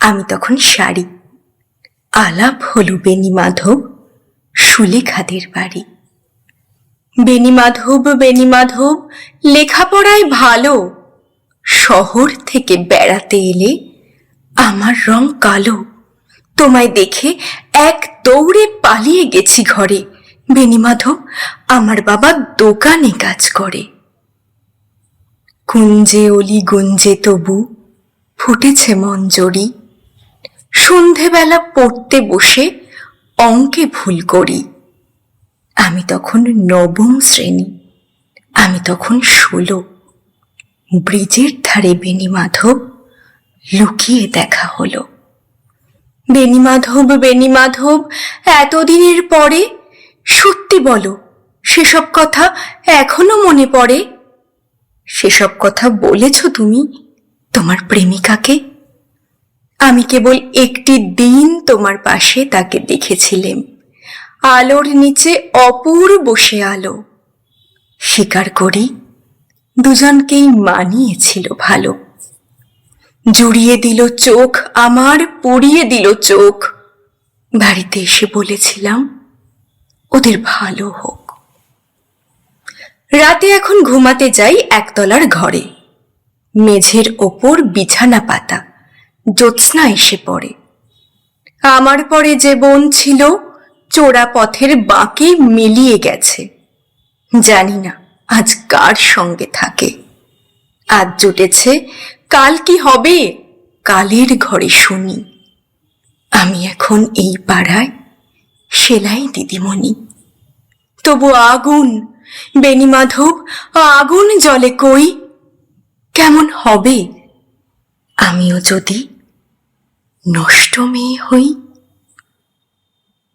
আমি তখন শাড়ি, আলাপ হলো বেণী মাধব, সুলেখাদের বাড়ি। বেণী মাধব বেণী মাধব, লেখাপড়ায় ভালো। শহর থেকে বেড়াতে এলে আমার রং কালো। তোমায় দেখে এক দৌড়ে পালিয়ে গেছি ঘরে। বেণী মাধব, আমার বাবা দোকানে কাজ করে। কুঞ্জে অলি গুঞ্জে তবু ফুটেছে মঞ্জরি। সন্ধেবেলা পড়তে বসে অঙ্কে ভুল করি। আমি তখন নবম শ্রেণি, আমি তখন ষোলো। ব্রিজের ধারে বেণীমাধব লুকিয়ে দেখা হলো। বেণীমাধব বেণীমাধব, এতদিনের পরে? সত্যি বলো, সেসব কথা এখনও মনে পড়ে? সেসব কথা বলেছ তুমি তোমার প্রেমিকাকে? আমি কেবল একটি দিন তোমার পাশে তাকে দেখেছিলেম। আলোর নিচে অপূর বসে আলো। স্বীকার করি, দুজনকেই মানিয়েছিল ভালো। জুড়িয়ে দিল চোখ, আমার পড়িয়ে দিল চোখ। বাড়িতে এসে বলেছিলাম, ওদের ভালো হোক। রাতে এখন ঘুমাতে যাই একতলার ঘরে। মেঝের ওপর বিছানা পাতা। জ্যোৎস্না এসে পড়ে। আমার পরে যে বোন ছিল, চোরা পথের বাঁকে মিলিয়ে গেছে। জানি না আজ কার সঙ্গে থাকে। আজ জুটেছে, কাল কি হবে, কালের ঘরে শুনি। আমি এখন এই পাড়ায়, সেলাই দিদিমণি। তবু আগুন বেণীমাধব আগুন জলে কই? কেমন হবে? আমিও যদি নষ্ট মেয়ে হই